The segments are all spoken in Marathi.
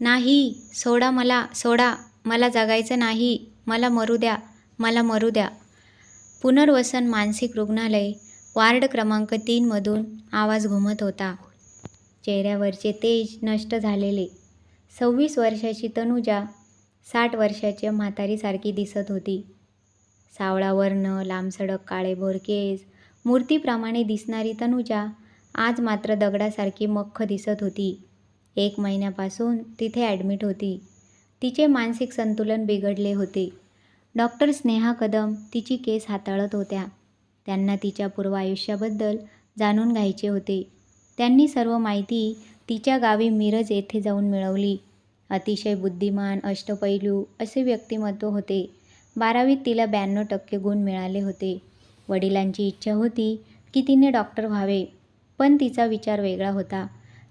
नाही सोडा मला सोडा. मला जगायचं नाही. मला मरू द्या. मला मरू द्या. पुनर्वसन मानसिक रुग्णालय वार्ड क्रमांक तीनमधून आवाज घुमत होता. चेहऱ्यावरचे तेज नष्ट झालेले. सव्वीस वर्षाची तनुजा साठ वर्षाच्या म्हातारीसारखी दिसत होती. सावळा वर्ण लांबसडक काळे केस मूर्तीप्रमाणे दिसणारी तनुजा आज मात्र दगडासारखी मख्ख दिसत होती. एक महिन्यापासून तिथे ॲडमिट होती. तिचे मानसिक संतुलन बिघडले होते. डॉक्टर स्नेहा कदम तिची केस हाताळत होत्या. त्यांना तिच्या पूर्व आयुष्याबद्दल जाणून घ्यायचे होते. त्यांनी सर्व माहिती तिच्या गावी मिरज येथे जाऊन मिळवली. अतिशय बुद्धिमान अष्टपैलू असे व्यक्तिमत्व होते. बारावीत तिला ब्याण्णव टक्के गुण मिळाले होते. वडिलांची इच्छा होती की तिने डॉक्टर व्हावे पण तिचा विचार वेगळा होता.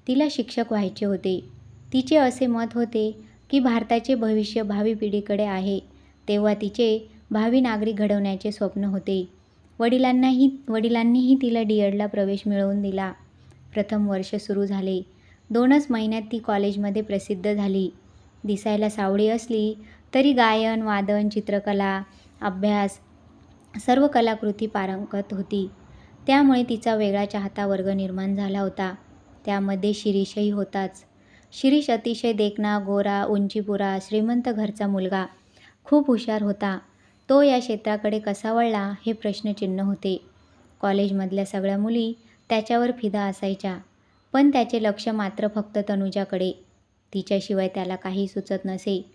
तिला शिक्षक व्हायचे होते. तिचे असे मत होते की भारताचे भविष्य भावी पिढीकडे आहे. तेव्हा तिचे भावी नागरिक घडवण्याचे स्वप्न होते. वडिलांनाही वडिलांनीही तिला डी एडला प्रवेश मिळवून दिला. प्रथम वर्ष सुरू झाले. दोनच महिन्यात ती कॉलेजमध्ये प्रसिद्ध झाली. दिसायला सावळी असली तरी गायन वादन चित्रकला अभ्यास सर्व कलाकृती पारंगत होती. त्यामुळे तिचा वेगळा चाहता वर्ग निर्माण झाला होता. त्यामध्ये शिरीषही होताच. शिरीष अतिशय देखणा गोरा उंचीपुरा श्रीमंत घरचा मुलगा. खूप हुशार होता. तो या क्षेत्राकडे कसा वळला हे प्रश्नचिन्ह होते. कॉलेजमधल्या सगळ्या मुली त्याच्यावर फिदा असायच्या. पण त्याचे लक्ष मात्र फक्त तनुजाकडे. तिच्याशिवाय त्याला काही सुचत नसे.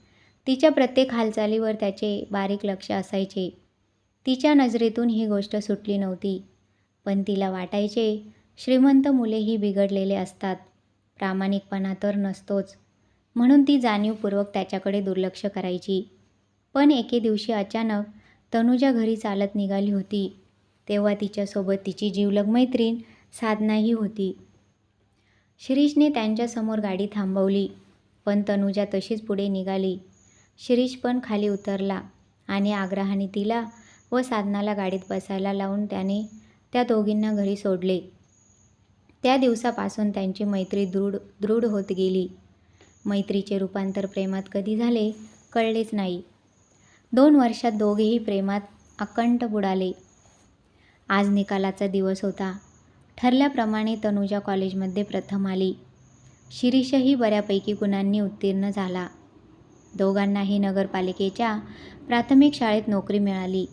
तिच्या प्रत्येक हालचालीवर त्याचे बारीक लक्ष असायचे. तिच्या नजरेतून ही गोष्ट सुटली नव्हती. पण तिला वाटायचे श्रीमंत मुलेही बिघडलेले असतात. प्रामाणिकपणा तर नसतोच. म्हणून ती जाणीवपूर्वक त्याच्याकडे दुर्लक्ष करायची. पण एके दिवशी अचानक तनुजा घरी चालत निघाली होती. तेव्हा तिच्यासोबत तिची जीवलग मैत्रीण साधनाही होती. शिरीषने त्यांच्यासमोर गाडी थांबवली पण तनुजा तशीच पुढे निघाली. शिरीष पण खाली उतरला आणि आग्रहाने तिला व साधनाला गाडीत बसायला लावून त्याने त्या दोघींना घरी सोडले. त्या दिवसापासून त्यांची मैत्री दृढ दृढ होत गेली. मैत्रीचे रूपांतर प्रेमात कधी झाले कळलेच नाही. दोन वर्षात दोघेही प्रेमात अकंठ बुडाले. आज निकालाचा दिवस होता. ठरल्याप्रमाणे तनुजा कॉलेजमध्ये प्रथम आली. शिरीषही बऱ्यापैकी गुणांनी उत्तीर्ण झाला. दोघांनाही नगरपालिकेच्या प्राथमिक शाळेत नोकरी मिळाली.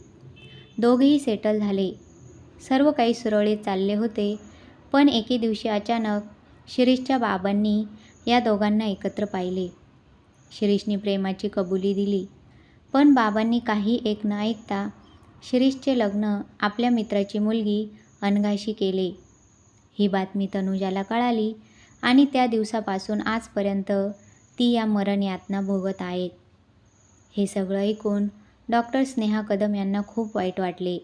दोघेही सेटल झाले. सर्व काही सुरळीत चालले होते. पण एके दिवशी अचानक शिरीषच्या बाबांनी या दोघांना एकत्र पाहिले. शिरीषने प्रेमाची कबुली दिली पण बाबांनी काही एक न ऐकता शिरीषचे लग्न आपल्या मित्राची मुलगी अनघाशी केले. ही बातमी तनुजाला कळाली आणि त्या दिवसापासून आजपर्यंत ती या मरण यातना भोगत आहेत. हे सगळं ऐकून डॉक्टर स्नेहा कदम यांना खूप वाईट वाटले.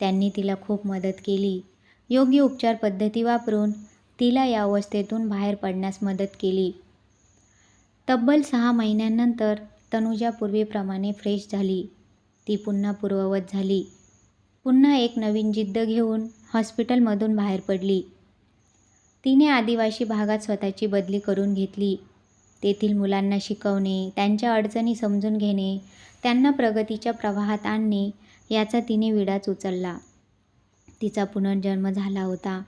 त्यांनी तिला खूप मदत केली. योग्य उपचार पद्धती वापरून तिला या अवस्थेतून बाहेर पडण्यास मदत केली. तब्बल सहा महिन्यांनंतर तनुजा पूर्वीप्रमाणे फ्रेश झाली. ती पुन्हा पूर्ववत झाली. पुन्हा एक नवीन जिद्द घेऊन हॉस्पिटलमधून बाहेर पडली. तिने आदिवासी भागात स्वतःची बदली करून घेतली. तेथील मुलांना शिकवणे त्यांच्या अडचणी समजून घेणे त्यांना प्रगतीच्या प्रवाहात आणणे याचा तिने विडाच उचलला. तिचा पुनर्जन्म झाला होता.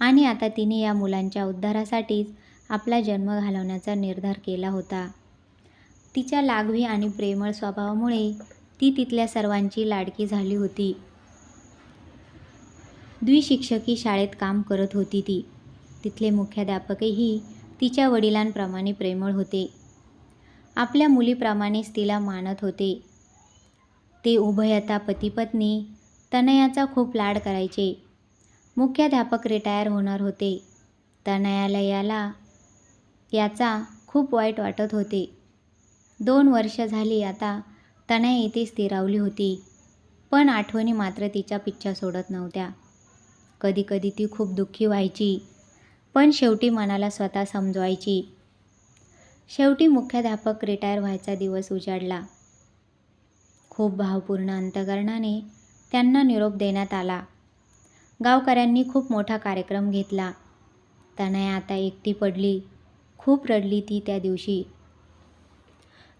आणि आता तिने या मुलांच्या उद्धारासाठीच आपला जन्म घालवण्याचा निर्धार केला होता. तिच्या लागवी आणि प्रेमळ स्वभावामुळे ती तिथल्या सर्वांची लाडकी झाली होती. द्विशिक्षकी शाळेत काम करत होती ती. तिथले मुख्याध्यापकही तिच्या वडिलांप्रमाणे प्रेमळ होते. आपल्या मुलीप्रमाणेच तिला मानत होते. ते उभयता पतीपत्नी तनयाचा खूप लाड करायचे. मुख्याध्यापक रिटायर होणार होते. तनयाला याला याचा खूप वाईट वाटत होते. दोन वर्ष झाली आता तनया इथे स्थिरावली होती. पण आठवणी मात्र तिचा पिच्छा सोडत नव्हत्या. कधीकधी ती खूप दुःखी व्हायची. पण शेवटी मनाला स्वतः समजवायची. शेवटी मुख्याध्यापक रिटायर व्हायचा दिवस उजाडला. खूप भावपूर्ण अंतकरणाने त्यांना निरोप देण्यात आला. गावकऱ्यांनी खूप मोठा कार्यक्रम घेतला. तनया आता एकटी पडली. खूप रडली ती त्या दिवशी.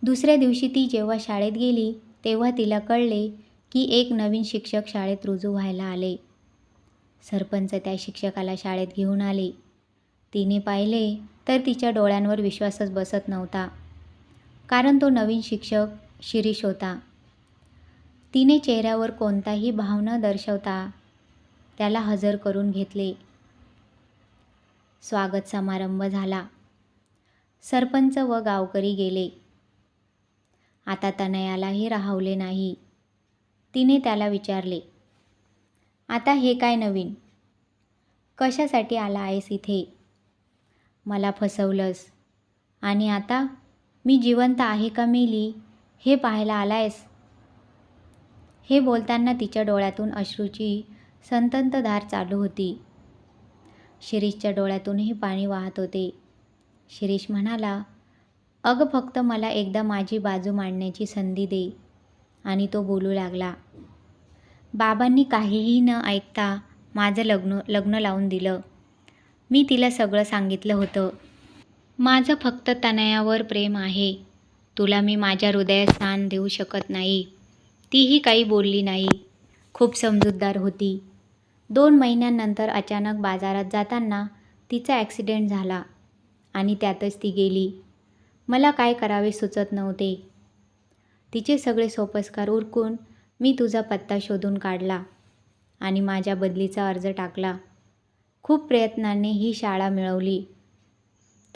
दुसऱ्या दिवशी ती जेव्हा शाळेत गेली तेव्हा तिला कळले की एक नवीन शिक्षक शाळेत रुजू व्हायला आले. सरपंच त्या शिक्षकाला शाळेत घेऊन आले. तिने पाहिले तर तिच्या डोळ्यांवर विश्वासच बसत नव्हता. कारण तो नवीन शिक्षक शिरीष होता. तिने चेहऱ्यावर कोणताही भाव न दर्शवता त्याला हजर करून घेतले. स्वागत समारंभ झाला. सरपंच व गावकरी गेले. आता तनयालाही राहवले नाही. तिने त्याला विचारले आता हे काय नवीन? कशासाठी आला आहेस इथे? मला फसवलंस. आणि आता मी जिवंत आहे का मेली? हे पाहायला आलायस? हे बोलताना तिच्या डोळ्यातून अश्रूची संतंतधार चालू होती. शिरीषच्या डोळ्यातूनही पाणी वाहत होते. शिरीष म्हणाला अगं फक्त मला एकदा माझी बाजू मांडण्याची संधी दे. आणि तो बोलू लागला बाबांनी काहीही न ऐकता माझं लग्न लग्न लावून दिलं. मी तिला सगळं सांगितलं होतं. माझं फक्त तनयावर प्रेम आहे. तुला मी माझ्या हृदयात स्थान देऊ शकत नाही. तीही काही बोलली नाही. खूप समजूतदार होती. दोन महिन्यांनंतर अचानक बाजारात जाताना तिचा ॲक्सिडेंट झाला आणि त्यातच ती गेली. मला काय करावे सुचत नव्हते. तिचे सगळे सोपस्कार उरकून मी तुझा पत्ता शोधून काढला आणि माझ्या बदलीचा अर्ज टाकला. खूप प्रयत्नाने ही शाळा मिळवली.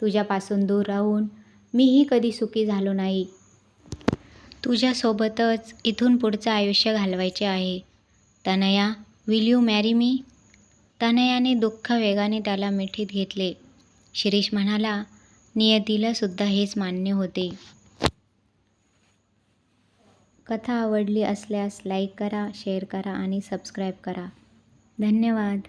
तुझ्यापासून दूर राहून मीही कधी सुखी झालो नाही. तुझ्यासोबतच इथून पुढचं आयुष्य घालवायचे आहे. तनया विल यू मॅरी मी तनयाने दुःख वेगाने त्याला मिठीत घेतले. शिरीष म्हणाला नियतीला सुद्धा हेच मान्य होते. कथा आवडली असल्यास लाईक करा शेअर करा आणि सबस्क्राईब करा. धन्यवाद.